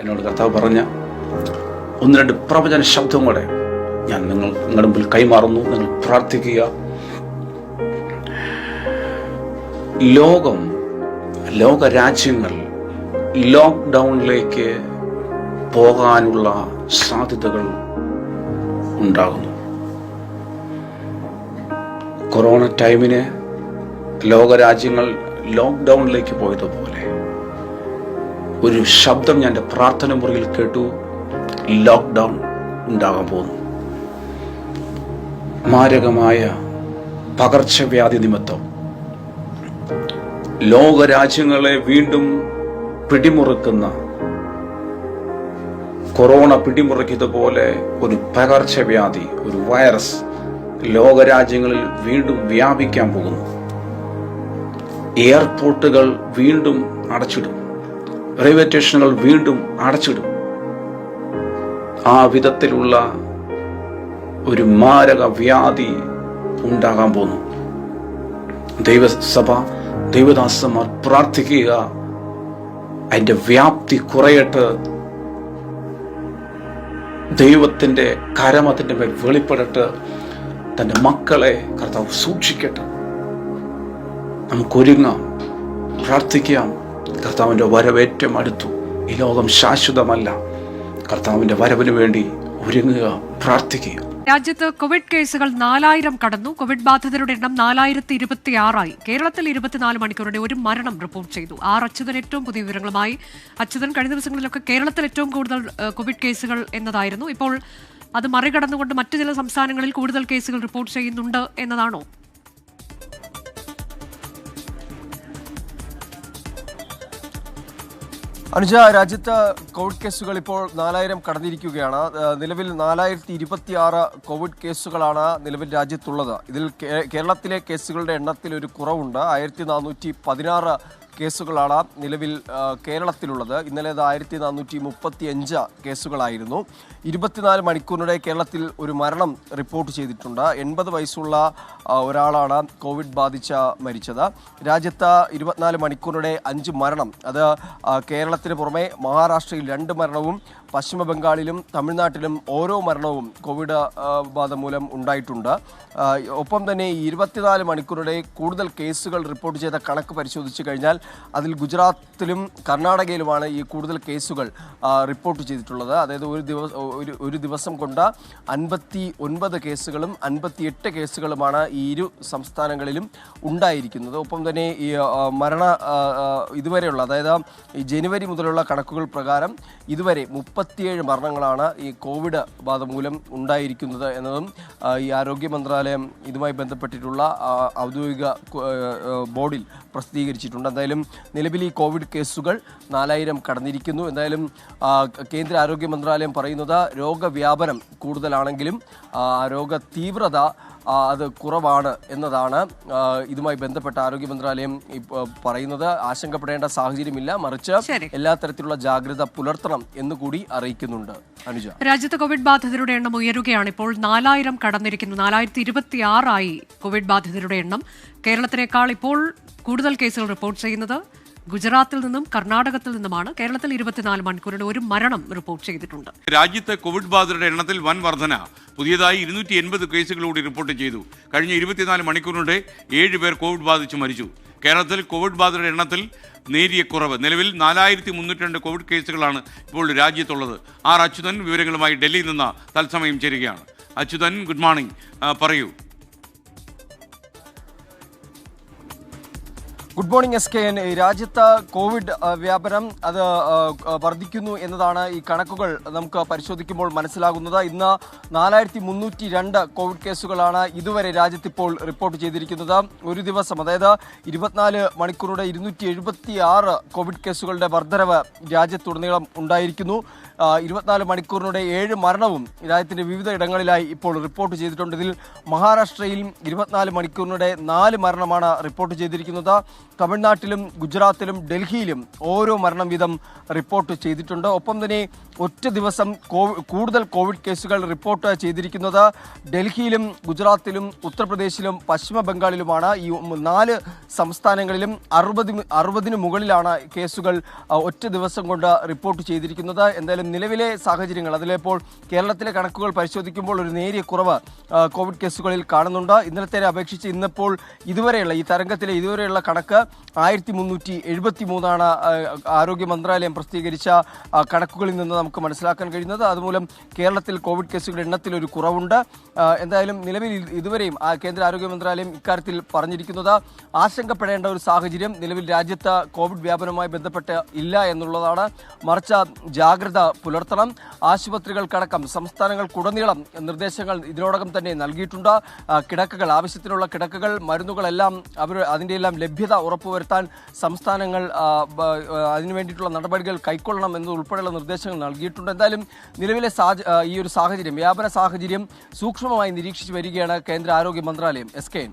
എന്നോട് കർത്താവ് പറഞ്ഞ ഒന്ന് രണ്ട് പ്രവചന ശബ്ദം കൂടെ ഞാൻ നിങ്ങൾ നിങ്ങളുടെ മുമ്പിൽ കൈമാറുന്നു നിങ്ങൾ പ്രാർത്ഥിക്കുക. ലോകം ലോക രാജ്യങ്ങൾ ലോക്ക്ഡൗണിലേക്ക് പോകാനുള്ള സാധ്യതകൾ ഉണ്ടാകുന്നു. കൊറോണ ടൈമിന് ലോകരാജ്യങ്ങൾ ലോക്ക്ഡൗണിലേക്ക് പോയതുപോലെ ഒരു ശബ്ദം ഞാൻ എന്റെ പ്രാർത്ഥന മുറിയിൽ കേട്ടു. ലോക്ക്ഡൗൺ ഉണ്ടാകാൻ പോകുന്നു. മാരകമായ പകർച്ചവ്യാധി നിമിത്തം ലോകരാജ്യങ്ങളെ വീണ്ടും പിടിമുറുക്കുന്ന കൊറോണ പിടിമുറുക്കിയതുപോലെ ഒരു പകർച്ചവ്യാധി ഒരു വൈറസ് ലോകരാജ്യങ്ങളിൽ വീണ്ടും വ്യാപിക്കാൻ പോകുന്നു. എയർപോർട്ടുകൾ വീണ്ടും അടച്ചിടും. റെയിൽവേ സ്റ്റേഷനുകൾ വീണ്ടും അടച്ചിടും. ആ വിധത്തിലുള്ള ഒരു മാരക വ്യാധി ഉണ്ടാകാൻ പോകുന്നു. ദൈവസഭ ദൈവദാസന്മാർ പ്രാർത്ഥിക്കുക. അതിന്റെ വ്യാപ്തി കുറയട്ട് ദൈവത്തിന്റെ കരം അതിന്റെ മേൽ വെളിപ്പെടട്ട് തന്റെ മക്കളെ കർത്താവ് സൂക്ഷിക്കട്ടെ. നമുക്കൊരുങ്ങാം പ്രാർത്ഥിക്കാം. കർത്താവിന്റെ വരവേറ്റം അടുത്തു. ഈ ലോകം ശാശ്വതമല്ല. കർത്താവിന്റെ വരവിന് വേണ്ടി ഒരുങ്ങുക പ്രാർത്ഥിക്കുക. രാജ്യത്ത് കോവിഡ് കേസുകൾ നാലായിരം കടന്നു. കോവിഡ് ബാധിതരുടെ എണ്ണം നാലായിരത്തി ഇരുപത്തി ആറായി കേരളത്തിൽ ഇരുപത്തിനാല് മണിക്കൂറിന്റെ ഒരു മരണം റിപ്പോർട്ട് ചെയ്തു. ആറ് അച്യുതൻ ഏറ്റവും പുതിയ വിവരങ്ങളുമായി. അച്യുതൻ കഴിഞ്ഞ ദിവസങ്ങളിലൊക്കെ കേരളത്തിൽ ഏറ്റവും കൂടുതൽ കോവിഡ് കേസുകൾ എന്നതായിരുന്നു. ഇപ്പോൾ അത് മറികടന്നുകൊണ്ട് മറ്റു ചില സംസ്ഥാനങ്ങളിൽ കൂടുതൽ കേസുകൾ റിപ്പോർട്ട് ചെയ്യുന്നുണ്ട് എന്നതാണോ? അനുജ രാജ്യത്ത് കോവിഡ് കേസുകൾ ഇപ്പോൾ നാലായിരം കടന്നിരിക്കുകയാണ്. നിലവിൽ നാലായിരത്തി ഇരുപത്തി ആറ് കോവിഡ് കേസുകളാണ് നിലവിൽ രാജ്യത്തുള്ളത്. ഇതിൽ കേരളത്തിലെ കേസുകളുടെ എണ്ണത്തിൽ ഒരു കുറവുണ്ട്. ആയിരത്തി നാനൂറ്റി പതിനാറ് കേസുകളാണ് നിലവിൽ കേരളത്തിലുള്ളത്. ഇന്നലെ അത് ആയിരത്തി നാനൂറ്റി മുപ്പത്തി അഞ്ച് കേസുകളായിരുന്നു. ഇരുപത്തിനാല് മണിക്കൂറിനിടെ കേരളത്തിൽ ഒരു മരണം റിപ്പോർട്ട് ചെയ്തിട്ടുണ്ട്. എൺപത് വയസ്സുള്ള ഒരാളാണ് കോവിഡ് ബാധിച്ച മരിച്ചത്. രാജ്യത്ത് ഇരുപത്തിനാല് മണിക്കൂറിനിടെ അഞ്ച് മരണം. അത് കേരളത്തിന് പുറമെ മഹാരാഷ്ട്രയിൽ രണ്ട് മരണവും പശ്ചിമ ബംഗാളിലും തമിഴ്നാട്ടിലും ഓരോ മരണവും കോവിഡ് ബാധ മൂലം ഉണ്ടായിട്ടുണ്ട്. ഒപ്പം തന്നെ ഇരുപത്തിനാല് മണിക്കൂറിടെ കൂടുതൽ കേസുകൾ റിപ്പോർട്ട് ചെയ്ത കണക്ക് പരിശോധിച്ചു കഴിഞ്ഞാൽ അതിൽ ഗുജറാത്തിലും കർണാടകയിലുമാണ് ഈ കൂടുതൽ കേസുകൾ റിപ്പോർട്ട് ചെയ്തിട്ടുള്ളത്. അതായത് ഒരു ദിവസം ഒരു ദിവസം കൊണ്ട് അൻപത്തി ഒൻപത് കേസുകളും അൻപത്തിയെട്ട് കേസുകളുമാണ് ഈ ഇരു സംസ്ഥാനങ്ങളിലും ഉണ്ടായിരിക്കുന്നത്. ഒപ്പം തന്നെ ഈ മരണ ഇതുവരെയുള്ള അതായത് ഈ ജനുവരി മുതലുള്ള കണക്കുകൾ പ്രകാരം ഇതുവരെ മുപ്പത്തിയേഴ് മരണങ്ങളാണ് ഈ കോവിഡ് ബാധ മൂലം ഉണ്ടായിരിക്കുന്നത് എന്നതും ഈ ആരോഗ്യ മന്ത്രാലയം ഇതുമായി ബന്ധപ്പെട്ടിട്ടുള്ള ഔദ്യോഗിക ബോർഡിൽ പ്രസിദ്ധീകരിച്ചിട്ടുണ്ട്. എന്തായാലും നിലവിൽ ഈ കോവിഡ് കേസുകൾ നാലായിരം കടന്നിരിക്കുന്നു. എന്തായാലും കേന്ദ്ര ആരോഗ്യ മന്ത്രാലയം പറയുന്നത് രോഗവ്യാപനം കൂടുതലാണെങ്കിലും രോഗ തീവ്രത അത് കുറവാണ് എന്നതാണ് ഇതുമായി ബന്ധപ്പെട്ട ആരോഗ്യ മന്ത്രാലയം പറയുന്നത്. ആശങ്കപ്പെടേണ്ട സാഹചര്യമില്ല. മറിച്ച് എല്ലാ തരത്തിലുള്ള ജാഗ്രത പുലർത്തണം എന്ന് കൂടി അറിയിക്കുന്നുണ്ട് അനുജ. രാജ്യത്ത് കോവിഡ് ബാധിതരുടെ എണ്ണം ഉയരുകയാണ്. ഇപ്പോൾ നാലായിരം കടന്നിരിക്കുന്നു. നാലായിരത്തി ഇരുപത്തി ആറായി കോവിഡ് ബാധിതരുടെ എണ്ണം. കേരളത്തിനേക്കാൾ ഇപ്പോൾ കൂടുതൽ കേസുകൾ റിപ്പോർട്ട് ചെയ്യുന്നത് ഗുജറാത്തിൽ നിന്നും കർണാടകത്തിൽ നിന്നുമാണ് കേരളത്തിൽ ഇരുപത്തിനാല് മണിക്കൂറിന് ഒരു മരണം റിപ്പോർട്ട് ചെയ്തിട്ടുണ്ട്. രാജ്യത്തെ കോവിഡ് ബാധിതരുടെ എണ്ണത്തിൽ വൻ വർധന. പുതിയതായി ഇരുന്നൂറ്റി എൺപത് കേസുകളോട് റിപ്പോർട്ട് ചെയ്തു. കഴിഞ്ഞ ഇരുപത്തിനാല് മണിക്കൂറിനിടെ ഏഴ് പേർ കോവിഡ് ബാധിച്ച് മരിച്ചു. കേരളത്തിൽ കോവിഡ് ബാധിതരുടെ എണ്ണത്തിൽ നേരിയ കുറവ്. നിലവിൽ നാലായിരത്തി മുന്നൂറ്റി രണ്ട് കോവിഡ് കേസുകളാണ് ഇപ്പോൾ രാജ്യത്തുള്ളത്. ആർ അച്യുതൻ വിവരങ്ങളുമായി ഡൽഹിയിൽ നിന്ന് തത്സമയം ചേരുകയാണ്. Achuthan good morning. പറയൂ. Good morning S K N. രാജ്യത്ത് കോവിഡ് വ്യാപനം അത് വർദ്ധിക്കുന്നു എന്നതാണ് ഈ കണക്കുകൾ നമുക്ക് പരിശോധിക്കുമ്പോൾ മനസ്സിലാകുന്നത്. ഇന്ന് നാലായിരത്തി മുന്നൂറ്റി രണ്ട് കോവിഡ് കേസുകളാണ് ഇതുവരെ രാജ്യത്തിപ്പോൾ റിപ്പോർട്ട് ചെയ്തിരിക്കുന്നത്. ഒരു ദിവസം അതായത് ഇരുപത്തിനാല് മണിക്കൂറുടെ ഇരുന്നൂറ്റി എഴുപത്തി ആറ് കോവിഡ് കേസുകളുടെ വർധനവ് രാജ്യത്തുടനീളം ഉണ്ടായിരിക്കുന്നു. ഇരുപത്തിനാല് മണിക്കൂറിനുടെ ഏഴ് മരണവും രാജ്യത്തിന്റെ വിവിധ ഇടങ്ങളിലായി ഇപ്പോൾ റിപ്പോർട്ട് ചെയ്തിട്ടുണ്ട്. ഇതിൽ മഹാരാഷ്ട്രയിൽ ഇരുപത്തിനാല് മണിക്കൂറിനുടെ നാല് മരണമാണ് റിപ്പോർട്ട് ചെയ്തിരിക്കുന്നത്. തമിഴ്നാട്ടിലും ഗുജറാത്തിലും ഡൽഹിയിലും ഓരോ മരണം വീതം റിപ്പോർട്ട് ചെയ്തിട്ടുണ്ട്. ഒപ്പം തന്നെ ഒറ്റ ദിവസം കൂടുതൽ കോവിഡ് കേസുകൾ റിപ്പോർട്ട് ചെയ്തിരിക്കുന്നത് ഡൽഹിയിലും ഗുജറാത്തിലും ഉത്തർപ്രദേശിലും പശ്ചിമ ബംഗാളിലുമാണ് ഈ നാല് സംസ്ഥാനങ്ങളിലും അറുപത് അറുപതിന് മുകളിലാണ് കേസുകൾ ഒറ്റ ദിവസം കൊണ്ട് റിപ്പോർട്ട് ചെയ്തിരിക്കുന്നത്. എന്തായാലും നിലവിലെ സാഹചര്യങ്ങൾ അതിലിപ്പോൾ കേരളത്തിലെ കണക്കുകൾ പരിശോധിക്കുമ്പോൾ ഒരു നേരിയ കുറവ് കോവിഡ് കേസുകളിൽ കാണുന്നുണ്ട്. ഇന്നലത്തെ അപേക്ഷിച്ച് ഇന്നിപ്പോൾ ഇതുവരെയുള്ള ഈ തരംഗത്തിലെ ഇതുവരെയുള്ള കണക്ക് ആയിരത്തി മുന്നൂറ്റി എഴുപത്തി മൂന്നാണ് ആരോഗ്യ മന്ത്രാലയം പ്രസിദ്ധീകരിച്ച കണക്കുകളിൽ നിന്ന് നമുക്ക് മനസ്സിലാക്കാൻ കഴിയുന്നത്. അതുമൂലം കേരളത്തിൽ കോവിഡ് കേസുകളുടെ എണ്ണത്തിൽ ഒരു കുറവുണ്ട്. എന്തായാലും നിലവിൽ ഇത് ഇതുവരെയും കേന്ദ്ര ആരോഗ്യ മന്ത്രാലയം ഇക്കാര്യത്തിൽ പറഞ്ഞിരിക്കുന്നത്. ആശങ്കപ്പെടേണ്ട ഒരു സാഹചര്യം നിലവിൽ രാജ്യത്ത് കോവിഡ് വ്യാപനവുമായി ബന്ധപ്പെട്ട് ഇല്ല എന്നുള്ളതാണ്. മറിച്ച് ജാഗ്രത പുലർത്തണം. ആശുപത്രികൾക്കടക്കം സംസ്ഥാനങ്ങൾക്കുടനീളം നിർദ്ദേശങ്ങൾ ഇതിനോടകം തന്നെ നൽകിയിട്ടുണ്ട്. കിടക്കുകൾ ആവശ്യത്തിനുള്ള കിടക്കകൾ മരുന്നുകളെല്ലാം അവർ അതിന്റെ എല്ലാം ലഭ്യത ഉറപ്പുവരുത്താൻ സംസ്ഥാനങ്ങൾ അതിനു വേണ്ടിയിട്ടുള്ള നടപടികൾ കൈക്കൊള്ളണം എന്നതുൾപ്പെടെയുള്ള നിർദ്ദേശങ്ങൾ നൽകിയിട്ടുണ്ട്. എന്തായാലും നിലവിലെ ഈ ഒരു സാഹചര്യം വ്യാപന സാഹചര്യം സൂക്ഷ്മമായി നിരീക്ഷിച്ചു വരികയാണ് കേന്ദ്ര ആരോഗ്യ മന്ത്രാലയം. S K